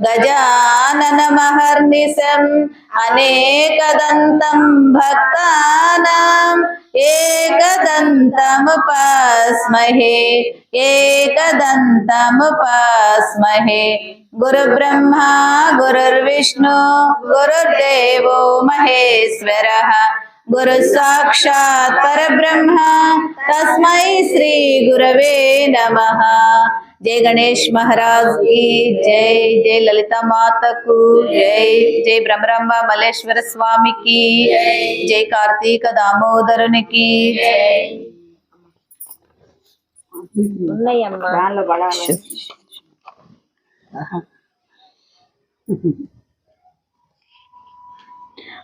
गजाननमहर्निशम् अनेकदन्तं भक्तानाम् एकदन्तमुपास्महे एकदन्तमुपास्महे। गुरुब्रह्मा, गुरुर्विष्णु, गुरुर्देवो महेश्वरः। गुरु साक्षात् परब्रह्म, तस्मै श्री गुरवे नमः। जय गणेश महाराज की जय जय ललिता माता को जय जय ब्रह्म मलेश्वर स्वामी की जय कार्तिक दामोदर की ఉన్నాయమ్మా దానిలో పడాలి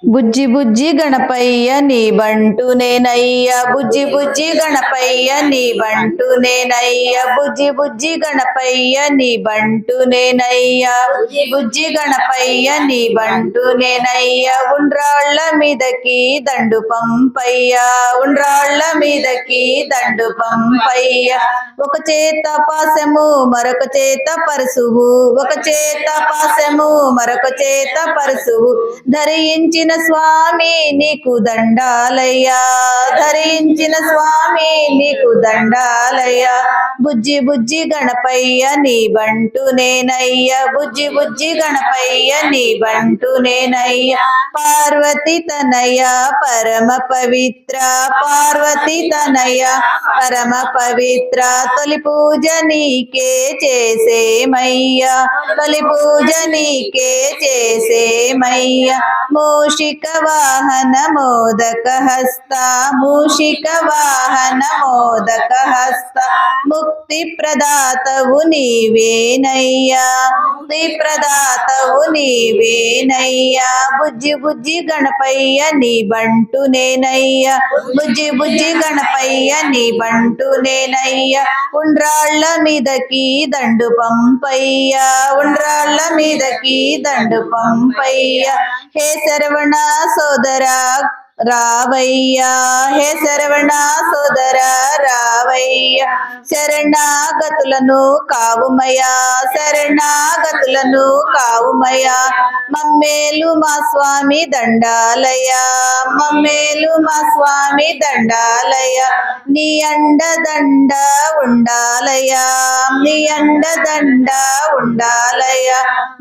బుజ్జి బుజ్జి గణపయ్య నీ బంటు నేనయ్య. బుజ్జి బుజ్జి గణపయ్య నీ బంటు నేనయ్య. బుజ్జి బుజ్జి గణపయ్య నీ బంటు నేనయ్య. బుజ్జి గణపయ్య నీ బంటు నేనయ్య. ఉండ్రాళ్ళ మీదకి దండు పంపయ్య. ఉండ్రాళ్ళ మీదకి దండు పంపయ్య. ఒక చేత పాసము మరొక చేత పరుసువు. ఒక చేత పాసము మరొక చేత పరుసువు. ధరించిన స్వామి నీకు దండాలయ్యా. ధరించిన స్వామి నీకు దండాలయ్యా. బుజ్జి బుజ్జి గణపయ్య నీ బంటు నేనయ్య. బుజ్జి బుజ్జి గణపయ్య నీ బంటు నేనయ్య. పార్వతి తనయ పరమ పవిత్ర. పార్వతి తనయ పరమ పవిత్ర. తొలి పూజ నీకే చేసేమయ్యా. తొలి పూజ నీకే చేసేమయ్యా. మోష వాహన మోదక హస్త మూషిక వాహన మోదక హస్త ముక్తి ప్రదాతవు నీవేనయ్యా ముక్తి ప్రదాతవు నీవేనయ్యా బుజ్జి బుజ్జి గణపయ్య నీ బంటు నేనయ్యా బుజ్జి బుజ్జి గణపయ్య నీ బంటు నేనయ్యా ఉండ్రాళ్ళ మీదకి దండు పంపయ్యా ఉండ్రాళ్ళ మీదకి దండు పంపయ్యా హే శరవణ సోదరా రావయ్యా హే శరవణ సోదర రావయ్యా శరణాగతులను కావుమయా శరణాగతులను కావుమయా మమ్మేలు మా స్వామి దండాలయ మమ్మేలు మా స్వామి దండాలయ నీ అండ దండ ఉండాలయా నీ అండ దండ ఉండాలయ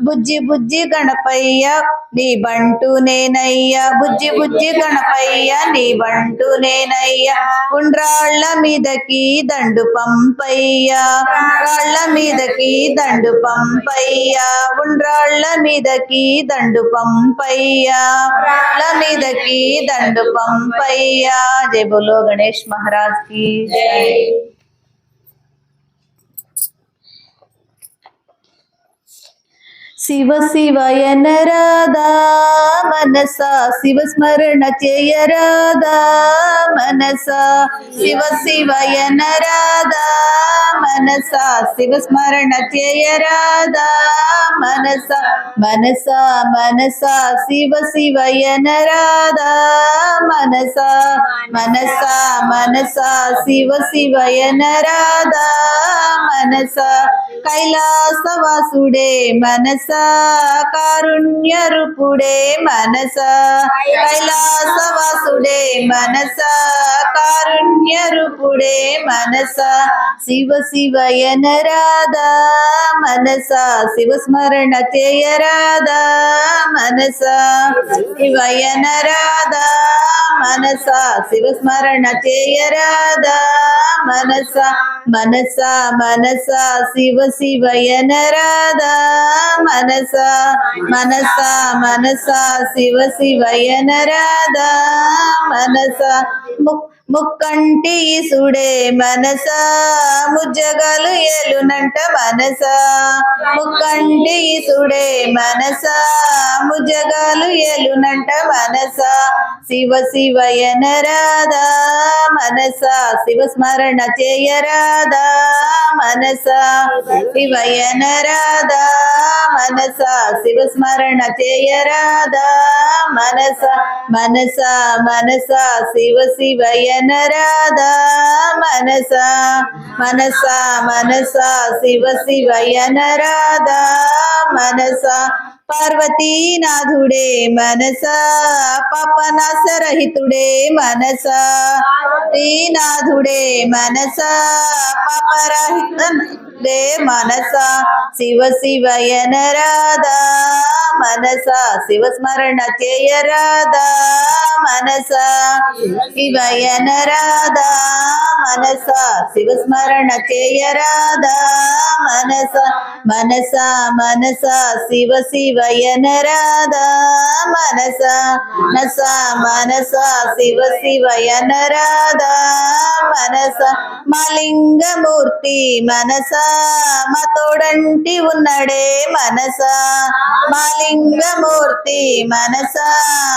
బుజ్జి బుజ్జి గణపయ్య నీ బంటు నేనయ్యా బుజ్జి బుజ్జి గణప పంపయ్య నీ బంటు నేనయ్యా. ఉండ్రాళ్ళ మీదకి దండు పంపయ్యా. రాళ్ళ మీదకి దండు పంపయ్యా. ఉండ్రాళ్ళ మీదకి దండు పంపయ్యా. రాళ్ళ మీదకి దండు పంపయ్యా. జయ బోలో గణేష్ మహారాజ్కి. జై శివ శివయన రాధా మనస శివ స్మరణ చేయరాధా మనస శివ శివయన రాధా మనస శివ స్మరణ చేయరాధా మనస మనస మనస శివ శివయన రాధా మనస మనస మనస శివ శివయన రాధా మనస కైలాసవాసుడే మనస కారుణ్య రూపుడే మనస కైలాసవాసుడే మనస కారుణ్య రూపుడే మనస శివ శివయన రాధా మనస శివస్మరణ చేయరాధా మనస శివయన రాధా మనస శివస్మరణ చేయరాధా మనస మనస మనస శివ శివయన రాధా మనస మనస మనస శివ శివయన రాధా మనస ముక్ ముక్కంటి సుడే మనస ముజ్జగాలు ఏలునంట మనస. ముక్కంటి సుడే మనస ముజ్జగాలు ఏలునంట మనస. శివ శివయన రాధా మనస. శివ స్మరణ చేయరాధా మనస. శివయన రాధా మనస. శివ స్మరణ చేయరాధా మనస. మనస మనస. శివ శివయన రాధా మనస మనస మనస శివ శివయ రాధా మనస. పార్వతీనాథుడే మనస పాపనాశరహితుడే మనస. శ్రీనాథుడే మనస పాపరహిత మనస శివ శివయన రాధా మనస శివ స్మరణ చేయరాధా మనస శివయన రాధా మనస శివ స్మరణ చేయరాధా మనస మనస మనస శివ శివయన రాధా మనస. నస మనస శివ శివయన రాధా మనస. మలింగమూర్తి మనస. మతోడంటి ఉన్నడే మనస. మలింగమూర్తి మనస.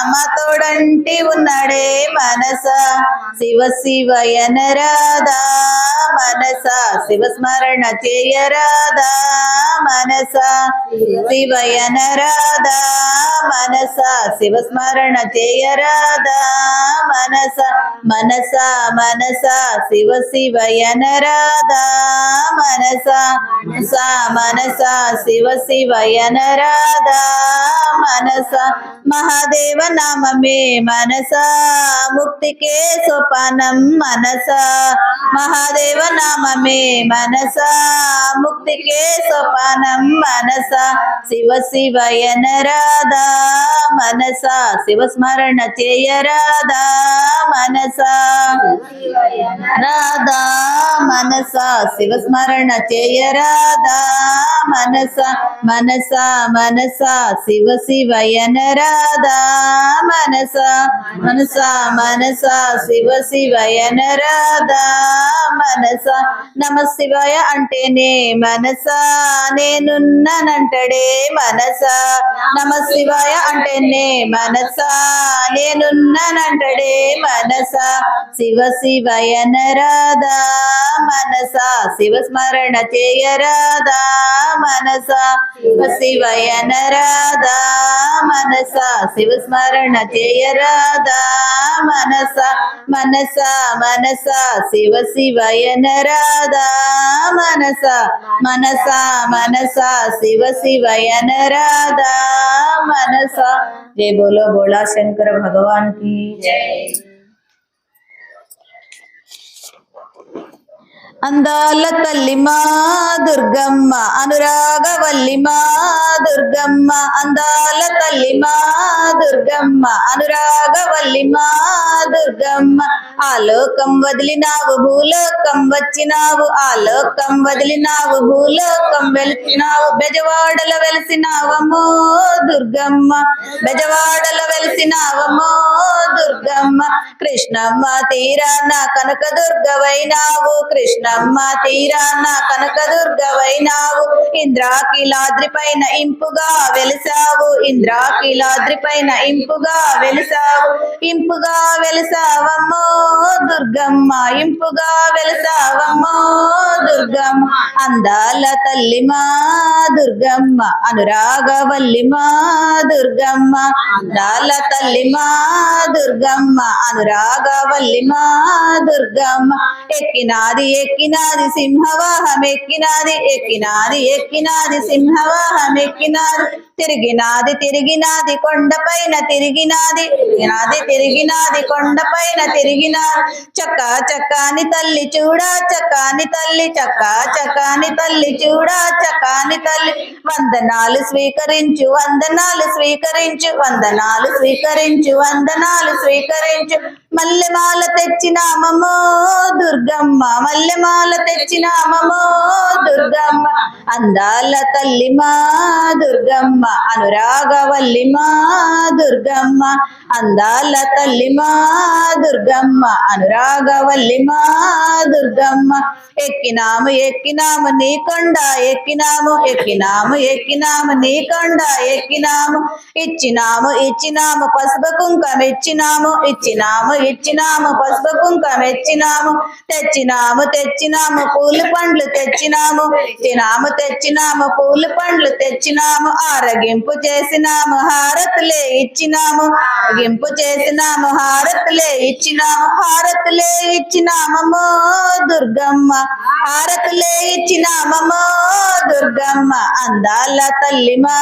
మతోడంటి ఉన్నడే మనస. శివ శివయన రాధా. మనస శివ స్మరణ చేయరాధా మనస శివయన రాధా మనస శివస్మరణ చేయరాధా మనస మనస మనస శివ శివయనరాధా మనస మనస మనస శివ శివయనరాధా మనస మహాదేవ నామమే మనస ముక్తికే సోపానం మనస మహాదేవ నామమే మనస ముక్తి ముక్తికే సోపానం మనస శివ శివయన రాధా మనస శివస్మరణ చేయరాధా మనస. రాధా మనస శివస్మరణ చేయరాధా మనస మనస మనస శివ శివయన రాధా మనస. మనస మనస శివ శివయన రాధా మనస. నమ శివయ అంటేనే మన మనసా నేనున్నానంటడే మనసా. నమ శివాయ అంటేనే మనసా నేనున్నానంటడే మనసా. శివ శివయ రాధా మనసా. శివ స్మరణ చేయరాధా మనసా. శివ శివయ రాధా మనసా. శివ స్మరణ చేయరాధా మనసా. మనసా మనసా. శివ శివయ రాధా మనసా. మనసా మనసా శివ శివయన రాధా మనస. జై బోలో బోళా శంకర భగవాన్ की అందాల తల్లి మా దుర్గమ్మ అనురాగవల్లి మా దుర్గమ్మ అందాల తల్లి మా దుర్గమ్మ అనురాగవల్లి మా దుర్గమ్మ ఆలోకం వదిలినావు భూలోకం వచ్చినావు ఆలోకం వదిలినావు భూలోకం వెలిసినావు బెజవాడల వెలిసినావమో దుర్గమ్మ బెజవాడల వెలిసినావమో దుర్గమ్మ కృష్ణమ్మ తీరాన కనక దుర్గవైనావు కృష్ణమ్మ తీరాన కనక దుర్గవైనావు ఇంద్రాకిలాద్రి పైన ఇంపుగా వెలిసావు. ఇంద్రాకిలాద్రి పైన ఇంపుగా వెలిసావు. ఇంపుగా వెలిసావమ్మో దుర్గమ్మ. ఇంపుగా వెలిసావమ్మో దుర్గమ్మ. అందాల తల్లి మా దుర్గమ్మ. అనురాగవల్లి మా దుర్గమ్మ. అందాల తల్లి మా దుర్గమ్మ. అనురాగవల్లి మా దుర్గమ్మ. ఎక్కినాది ఎక్కి ఎక్కినాది సింహవాహం ఎక్కినాది ఎక్కినాది ఎక్కినాది సింహవాహం ఎక్కినాది తిరిగినాది తిరిగినాది కొండపైన తిరిగినాది తిరిగినాది తిరిగినాది కొండపైన తిరిగినాది. చక్క చక్కాని తల్లి చూడా చక్కాని తల్లి చక్క చక్కాని తల్లి చూడా చక్కాని తల్లి. వందనాలు స్వీకరించు వందనాలు స్వీకరించు వందనాలు స్వీకరించు వందనాలు స్వీకరించు. మల్లెమాల తెచ్చినామమో దుర్గమ్మ మల్లెమాల తెచ్చినామమో దుర్గమ్మ. అందాల తల్లి మా దుర్గమ్మ అనురాగవల్లి మా దుర్గమ్మ. అందాల తల్లి మా దుర్గమ్మ అనురాగవల్లి మా దుర్గమ్మ. ఎక్కినాము ఎక్కినాము నీ కొండ ఎక్కినాము ఎక్కినాము ఎక్కినాము నీ కొండ ఎక్కినాము. ఇచ్చినాము ఇచ్చినాము పసుపు కుంకం ఇచ్చినాము ఇచ్చినాము ఇచ్చినాము పసుపు కుంకం ఇచ్చినాము తెచ్చినాము తెచ్చినాము పూలు పండ్లు తెచ్చినాము తినాము తెచ్చినాము పూలు పండ్లు తెచ్చినాము ఆరగింపు చేసినాము హారతులే ఇచ్చినాము గింపు చేసినాము హారతులే ఇచ్చినాము హారతులే ఇచ్చినామమ్మో దుర్గమ్మ హారతులే ఇచ్చినామమ్మో దుర్గమ్మ అందాల తల్లి మా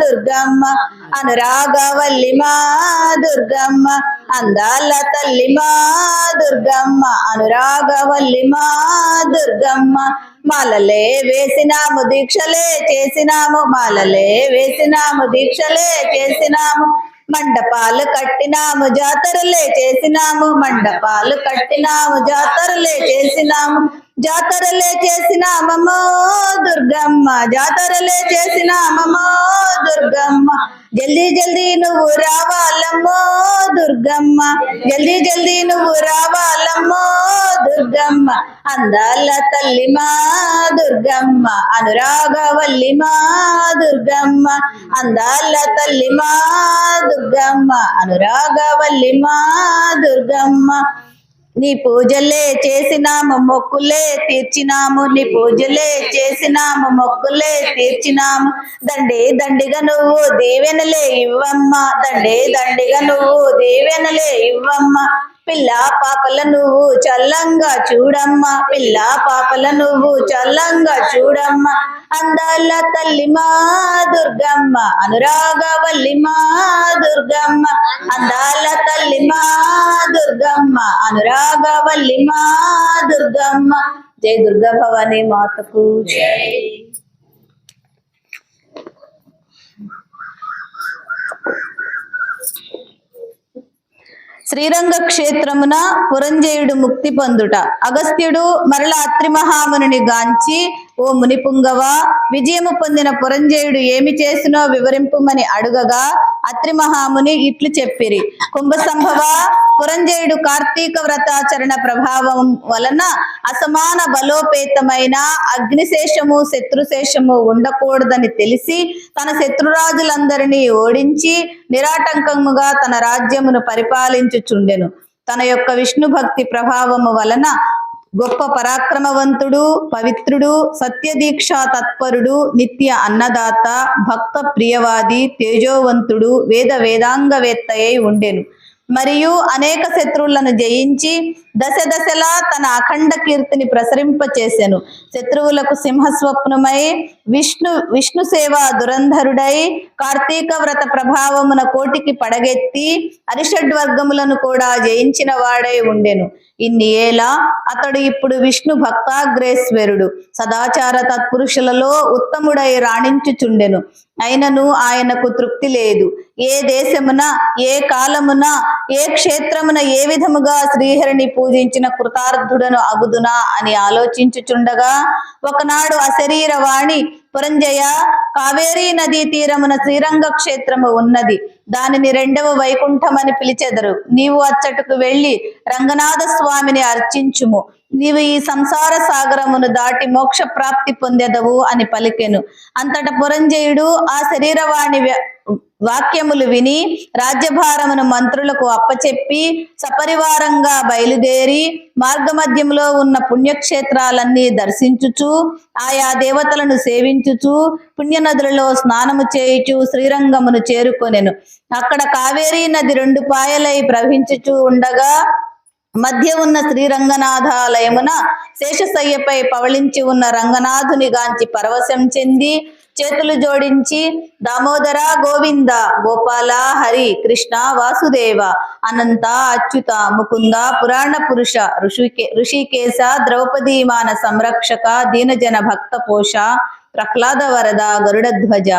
దుర్గమ్మ అనురాగవల్లి మా దుర్గమ్మ అందాల తల్లి మా దుర్గమ్మ అనురాగవల్లి మా దుర్గమ్మ. మాలలే వేసినాము దీక్షలే చేసినాము మాలలే వేసినాము దీక్షలే చేసినాము. మండపాలు కట్టినాము జాతరలే చేసినాము మండపాలు కట్టినాము జాతరలే చేసినాము. జాతరలే చేసినామమ్మో దుర్గమ్మ జాతరలే చేసినామమ్మో దుర్గమ్మ. జల్దీ జల్దీ నువ్వు రావాలమ్మో దుర్గమ్మ. జల్దీ జల్దీ నువ్వు రావాలమ్మో దుర్గమ్మ. అందాల తల్లి మా దుర్గమ్మ అనురాగవల్లి మా దుర్గమ్మ. అందాల తల్లి మా దుర్గమ్మ అనురాగవల్లి మా దుర్గమ్మ. నీ పూజలే చేసినాము మొక్కులే తీర్చినాము. నీ పూజలే చేసినాము మొక్కులే తీర్చినాము. దండే దండిగా నువ్వు దీవెనలే ఇవ్వమ్మా. దండే దండిగా నువ్వు దీవెనలే ఇవ్వమ్మా. పిల్ల పాపల నువ్వు చల్లంగా చూడమ్మా. పిల్ల పాపల నువ్వు చల్లంగా చూడమ్మా. అందాల తల్లి మా దుర్గమ్మ అనురాగవల్లి మా దుర్గమ్మ. అందాల తల్లి మా దుర్గమ్మ అనురాగవల్లి మా దుర్గమ్మ. జై దుర్గా భవాని మాతకు. శ్రీరంగ క్షేత్రమున పురంజయుడు ముక్తి పొందుట. అగస్త్యుడు మరల అత్రి మహాముని గాంచి ఓ మునిపుంగవ విజయము పొందిన పురంజయుడు ఏమి చేసినో వివరింపుమని అడుగగా అత్రి మహాముని ఇట్లు చెప్పిరి. కుంభసంభవ పురంజయుడు కార్తీక వ్రతాచరణ ప్రభావం వలన అసమాన బలోపేతమైన అగ్నిశేషము శత్రుశేషము ఉండకూడదని తెలిసి తన శత్రురాజులందరినీ ఓడించి నిరాటంకముగా తన రాజ్యమును పరిపాలించుచుండెను. తన యొక్క విష్ణు భక్తి ప్రభావము వలన గొప్ప పరాక్రమవంతుడు పవిత్రుడు సత్యదీక్షా తత్పరుడు నిత్య అన్నదాత భక్త ప్రియవాది తేజోవంతుడు వేద వేదాంగవేత్తయై ఉండెను. మరియు అనేక శత్రువులను జయించి దశ దశలా తన అఖండ కీర్తిని ప్రసరింపచేసెను. శత్రువులకు సింహస్వప్నమై విష్ణు విష్ణు సేవ దురంధరుడై కార్తీక వ్రత ప్రభావమున కోటికి పడగెత్తి అరిషడ్ వర్గములను కూడా జయించిన వాడై ఉండెను. ఇన్ని ఏలా అతడు ఇప్పుడు విష్ణు భక్తాగ్రేశ్వరుడు సదాచార తత్పురుషులలో ఉత్తముడై రాణించుచుండెను. అయినను ఆయనకు తృప్తి లేదు. ఏ దేశమున ఏ కాలమున ఏ క్షేత్రమున ఏ విధముగా శ్రీహరిని పూజించిన కృతార్థుడను అగుదునా అని ఆలోచించుచుండగా ఒకనాడు అశరీర వాణి పురంజయ కావేరీ నదీ తీరమున శ్రీరంగ క్షేత్రము ఉన్నది. దానిని రెండవ వైకుంఠం అని పిలిచెదరు. నీవు అచ్చటకు వెళ్ళి రంగనాథ స్వామిని అర్చించుము. నీవు ఈ సంసార సాగరమును దాటి మోక్ష ప్రాప్తి పొందెదవు అని పలికెను. అంతట పురంజయుడు ఆ శరీరవాణి వాక్యములు విని రాజ్యభారమును మంత్రులకు అప్పచెప్పి సపరివారంగా బయలుదేరి మార్గమధ్యంలో ఉన్న పుణ్యక్షేత్రాలన్నీ దర్శించుచు ఆయా దేవతలను సేవించు సేవించుచు పుణ్యనదులలో స్నానము చేయుచు శ్రీరంగమును చేరుకొనెను. అక్కడ కావేరీ నది రెండు పాయలై ప్రవహించుచు ఉండగా మధ్య ఉన్న శ్రీరంగనాథాలయమున శేషశయ్యపై పవళించి ఉన్న రంగనాథుని గాంచి పరవశం చెంది చేతులు జోడించి దామోదర గోవింద గోపాల హరి కృష్ణ వాసుదేవ అనంత అచ్యుత ముకుంద పురాణ పురుష ఋషికే ఋషికేశ ద్రౌపదీమాన సంరక్షక దీనజన భక్త పోష ప్రహ్లాద వరద గరుడధ్వజ.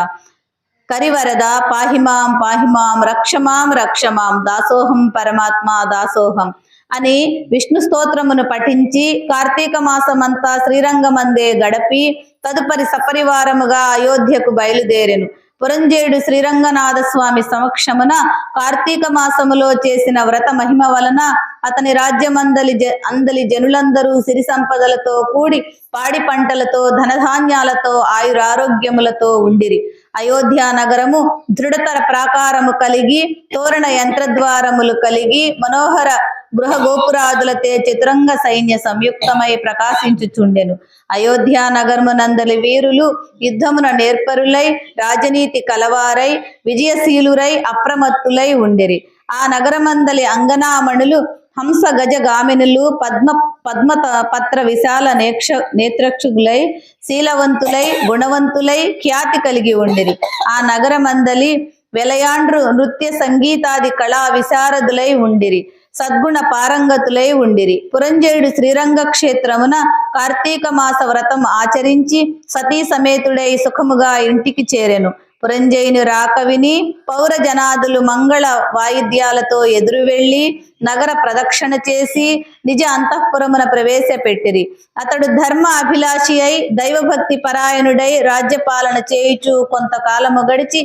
కరివరద పాహిమాం పాహిమాం రక్షమాం రక్షమాం దాసోహం పరమాత్మ దాసోహం అని విష్ణు స్తోత్రమును పఠించి కార్తీక మాసమంతా శ్రీరంగమందే గడపి తదుపరి సపరివారముగా అయోధ్యకు బయలుదేరెను. పురంజేయుడు శ్రీరంగనాథ స్వామి సమక్షమున కార్తీక మాసములో చేసిన వ్రత మహిమ వలన అతని రాజ్యమందలి జ అందలి జనులందరూ సిరి సంపదలతో కూడి పాడి పంటలతో ధనధాన్యాలతో ఆయురారోగ్యములతో ఉండిరి. అయోధ్య నగరము దృఢతర ప్రాకారము కలిగి తోరణ యంత్రద్వారములు కలిగి మనోహర గృహ గోపురాదులతే చతురంగ సైన్య సంయుక్తమై ప్రకాశించుచుండెను. అయోధ్య నగరమునందలి వీరులు యుద్ధమున నేర్పరులై రాజనీతి కలవారై విజయశీలురై అప్రమత్తులై ఉండిరి. ఆ నగరమందలి అంగనామణులు హంస గజ గామినులు పద్మ పద్మ త- పత్ర విశాల నేక్ష నేత్రక్షులై శీలవంతులై గుణవంతులై ఖ్యాతి కలిగి ఉండిరి. ఆ నగరమందలి వెలయాండ్రు నృత్య సంగీతాది కళా విశారదులై ఉండిరి. సద్గుణ పారంగతులై ఉండిరి. పురంజయుడు శ్రీరంగ క్షేత్రమున కార్తీక మాస వ్రతం ఆచరించి సతీ సమేతుడై సుఖముగా ఇంటికి చేరెను. పురంజయుని రాక విని పౌర జనాదులు మంగళ వాయిద్యాలతో ఎదురు వెళ్ళి నగర ప్రదక్షిణ చేసి నిజ అంతఃపురమున ప్రవేశపెట్టిరి. అతడు ధర్మ అభిలాషి అయి దైవభక్తి పరాయణుడై రాజ్యపాలన చేయుచు కొంతకాలము గడిచి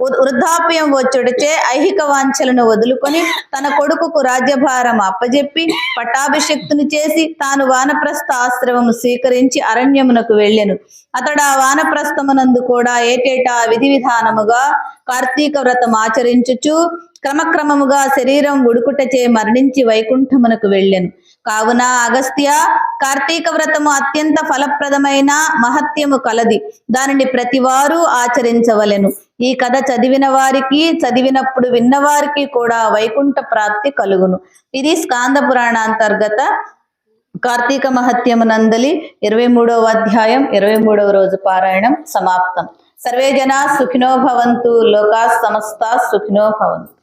వృద్ధాప్యం వచ్చుడిచే ఐహిక వాంఛలను వదులుకొని తన కొడుకుకు రాజ్యభారం అప్పజెప్పి పట్టాభిషక్తుని చేసి తాను వానప్రస్థ ఆశ్రమము స్వీకరించి అరణ్యమునకు వెళ్ళెను. అతడు ఆ వానప్రస్థమునందు కూడా ఏటేటా విధి విధానముగా కార్తీక వ్రతం ఆచరించుచు క్రమక్రమముగా శరీరం ఉడుకుటచే మరణించి వైకుంఠమునకు వెళ్ళెను. కావున అగస్త్య కార్తీక వ్రతము అత్యంత ఫలప్రదమైన మహత్యము కలది. దానిని ప్రతివారు ఆచరించవలెను. ఈ కథ చదివిన వారికి చదివినప్పుడు విన్నవారికి కూడా వైకుంఠ ప్రాప్తి కలుగును. ఇది స్కాంద పురాణాంతర్గత కార్తీక కార్తీక మహత్యమునందలి ఇరవై మూడవ అధ్యాయం ఇరవై మూడవ రోజు పారాయణం సమాప్తం. సర్వే జనా సుఖినో భవంతు లోకా సమస్త సుఖినో భవంతు.